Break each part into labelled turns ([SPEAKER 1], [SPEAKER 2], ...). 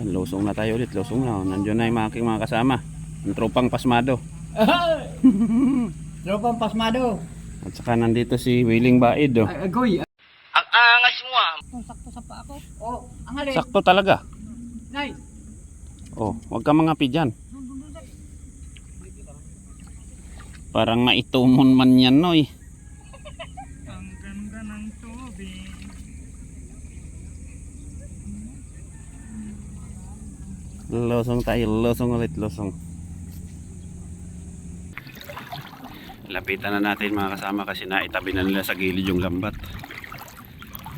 [SPEAKER 1] Yan, lusong na tayo ulit, lusong na. oh. Nandiyan na yung mga aking mga kasama. Ang tropang pasmado.
[SPEAKER 2] Tropang pasmado.
[SPEAKER 1] At saka nandito si Willing Baid. Oh.
[SPEAKER 2] Agoy.
[SPEAKER 3] Ang angas mo ah.
[SPEAKER 2] Sakto sa pa ako. Oh, ang halin.
[SPEAKER 1] Sakto talaga.
[SPEAKER 2] Nay.
[SPEAKER 1] Oh, wag ka mga pidyan. Parang naitumon man yan, noy.
[SPEAKER 2] Ang
[SPEAKER 1] Losong tayo, losong ulit, losong. Lapitan na natin mga kasama kasi naitabi na nila sa gilid yung lambat.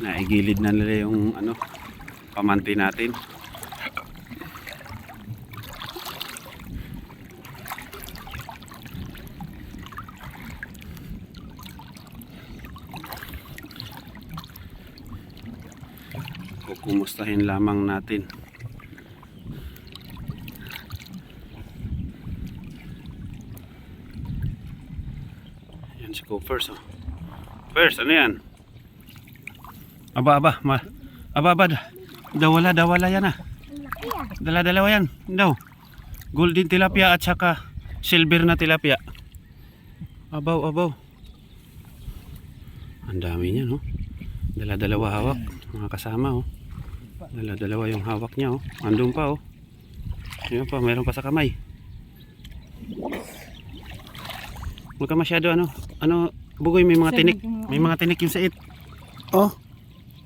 [SPEAKER 1] Naigilid na nila yung ano, pamanti natin. Kukumustahin lamang natin. Coopers oh. First, ano yan? Aba, aba, ma aba, aba, da- dawala, dawala yan ah. Dala, dalawa yan, daw. Golden tilapia at saka silver na tilapia. Abaw, abaw. Ang dami niya, no? Dala-dalawa hawak, mga kasama, oh. Dala-dalawa yung hawak niya, oh. Andun pa, oh. Ayun pa, meron pa sa kamay. Huwag ka masyado ano, ano, bugoy may mga tinik, may mga tinik yung sait. Oh,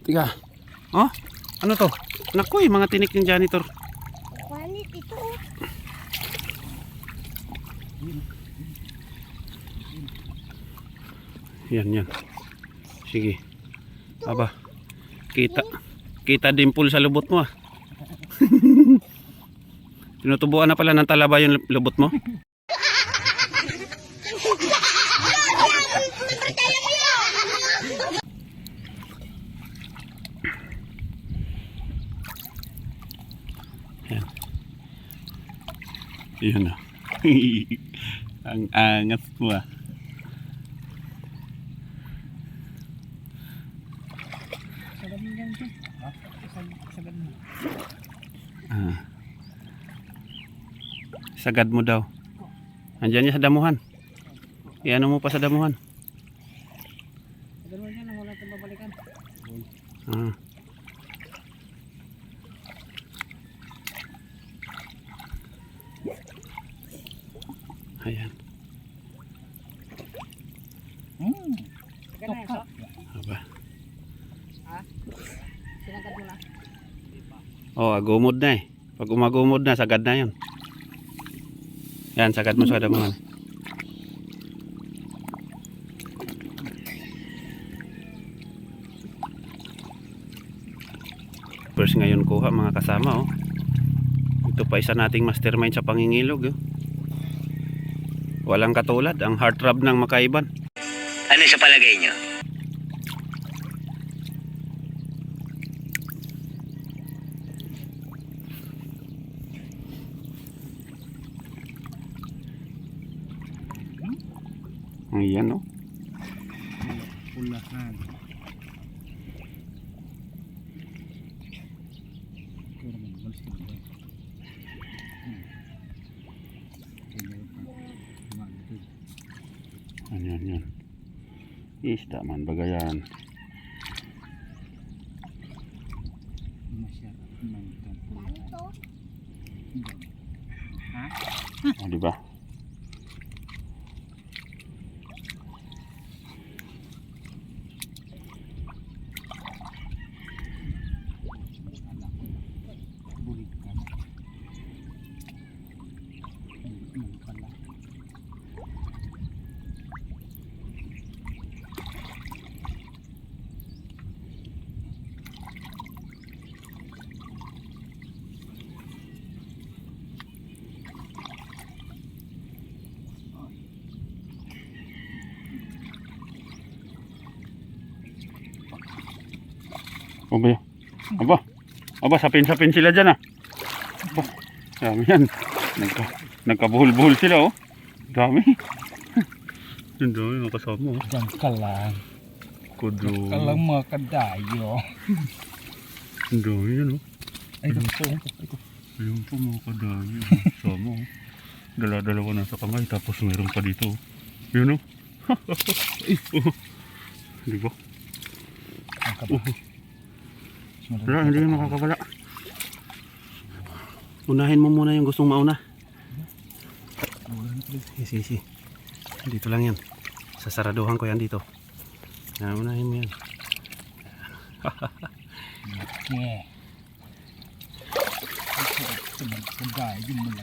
[SPEAKER 1] tiga. Oh, ano to? Naku, yung mga tinik yung janitor.
[SPEAKER 4] Kulit ito.
[SPEAKER 1] Yan, yan. Sige. Aba, kita, kita dimple sa lubot mo ah. Tinutubuan na pala ng talaba yung lubot mo. Yan. Yan ah. Ang angas mo ah.
[SPEAKER 2] Yan.
[SPEAKER 1] Ah. Sagad mo daw. Andiyan niya sa damuhan. Iano mo pa sa damuhan.
[SPEAKER 2] Sagad mo siya nang wala itong babalikan.
[SPEAKER 1] Ah. Ayan.
[SPEAKER 2] Hmm. Yan.
[SPEAKER 1] Aba.
[SPEAKER 2] Sinagad mo na.
[SPEAKER 1] Oh, agumod na eh. Pag umagumod na, sagad na yun. Yan, sagad mo sa damuhan. First ngayon kuha mga kasama oh. Ito pa isa nating mastermind sa pangingilog oh. Walang katulad, ang heartthrob ng makaiban.
[SPEAKER 3] Ano sa palagay niyo?
[SPEAKER 1] Ayan oh.
[SPEAKER 2] Pulahan.
[SPEAKER 1] Yan, yan, yan. Isda man bagayan. Oh, di ba? Aba, aba, aba, sapin-sapin sila dyan ah. Aba, dami yan. Nagka, nagkabuhol-buhol sila oh. Dami. Ang dami mga kasama oh.
[SPEAKER 2] Diyan ka lang.
[SPEAKER 1] Kudo.
[SPEAKER 2] Ka lang mga kadayo.
[SPEAKER 1] Ang dami yan oh.
[SPEAKER 2] Ay. Ito. ito.
[SPEAKER 1] Ayun po mga kadayo. Sama oh. Dala-dalawa na sa kamay tapos meron pa dito. Yun oh. Oh. Di ba?
[SPEAKER 2] Ang kaba.
[SPEAKER 1] Wala, hindi na makakawala. Unahin mo muna yung gustong mauna. Yes, yes, yes. Dito lang yan. Sasaraduhan ko yan dito. Na, unahin mo yan.
[SPEAKER 2] Yeah. Yung.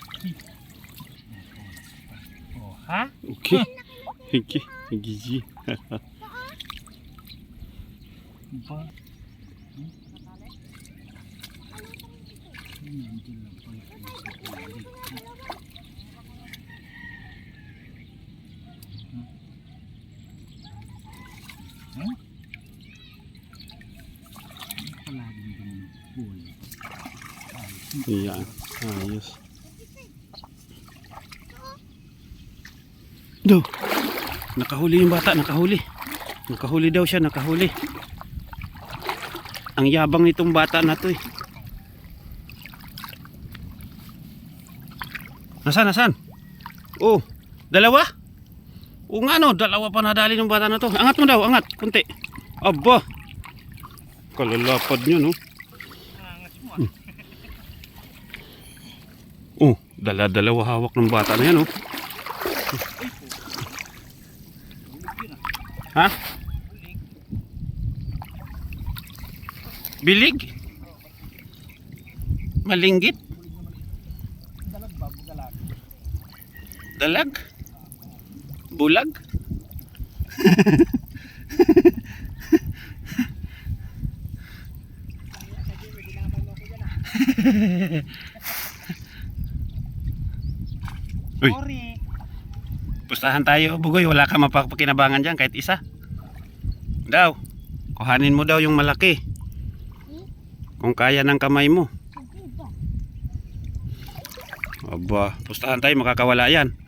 [SPEAKER 2] Oh, ha?
[SPEAKER 1] Okay. Higi. Higi.
[SPEAKER 2] Ba? Nandun lang pala sila sa kulit. Hmm? Hmm? Ano palaging ganun ang huli? Ay,
[SPEAKER 1] Yan. Ayos. Do. Nakahuli yung bata, nakahuli. Nakahuli daw siya, nakahuli. Ang yabang nitong bata na to eh. Nasaan, nasaan? Oh, dalawa? Oo nga no, dalawa pa nadali ng bata na to. Angat mo daw, angat, kunti. Aba. Kalalapad nyo no. Oh, dala-dalawa hawak ng bata na yan, oh. Ha? Bilig? Malinggit?
[SPEAKER 2] dalag ba? Dalag.
[SPEAKER 1] Dalag? Bulag? Uy. Pustahan tayo, Bugoy. Wala ka mapapakinabangan dyan kahit isa. Daw, kuhanin mo daw yung malaki. Kung kaya ng kamay mo. Aba, pustahan tayo, makakawala yan.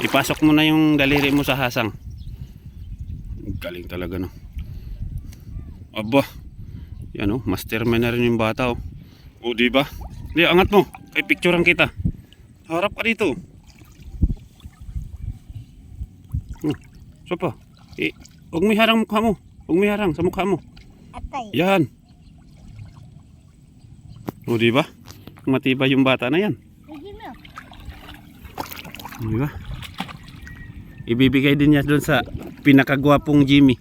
[SPEAKER 1] Ipasok mo na yung daliri mo sa hasang. Galing talaga no. Aba, yan oh, mastermind na rin yung bata oh. O, di ba? Di, angat mo. Kay picturean kita. Harap ka dito. Hmm. So pa. Eh, huwag mo iharang mukha mo. Huwag mo iharang sa mukha mo.
[SPEAKER 4] Atay.
[SPEAKER 1] Yan. O, di ba? Matibay yung bata na yan. Di? Ibibigay din niya doon sa pinakagwapong Jimmy.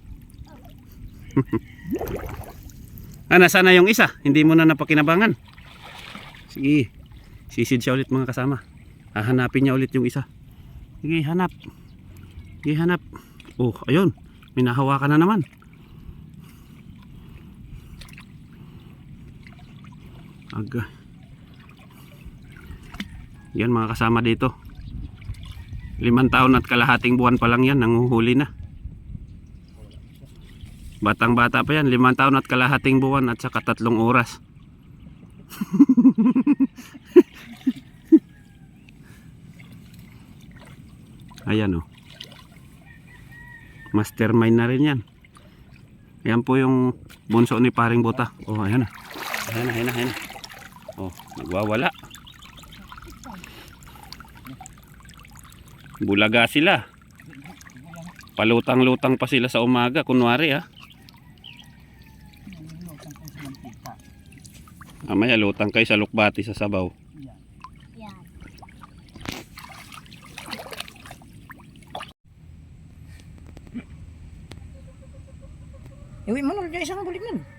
[SPEAKER 1] ah, nasa na yung isa? Hindi mo na napakinabangan. Sige. Sisid siya ulit mga kasama. Hahanapin niya ulit yung isa. Sige, hanap. Sige, hanap. Oh, ayun. May nahawakan na naman. Aga. Yan mga kasama dito. Limang taon at kalahating buwan pa lang yan, nanguhuli na. Batang bata pa yan, limang taon at kalahating buwan at saka tatlong oras. Ayan o. Mastermind na rin yan. Ayan po yung bunso ni paring buta. Oh, ayan na. Ayan na, ayan na, ayan na. Oh, nagwawala. Bulaga sila. Palutang-lutang pa sila sa umaga, kunwari ha.
[SPEAKER 2] Mantika.
[SPEAKER 1] Mamaya lutang kayo sa lukbati sa sabaw.
[SPEAKER 2] Iwi mo na isang bulig nun.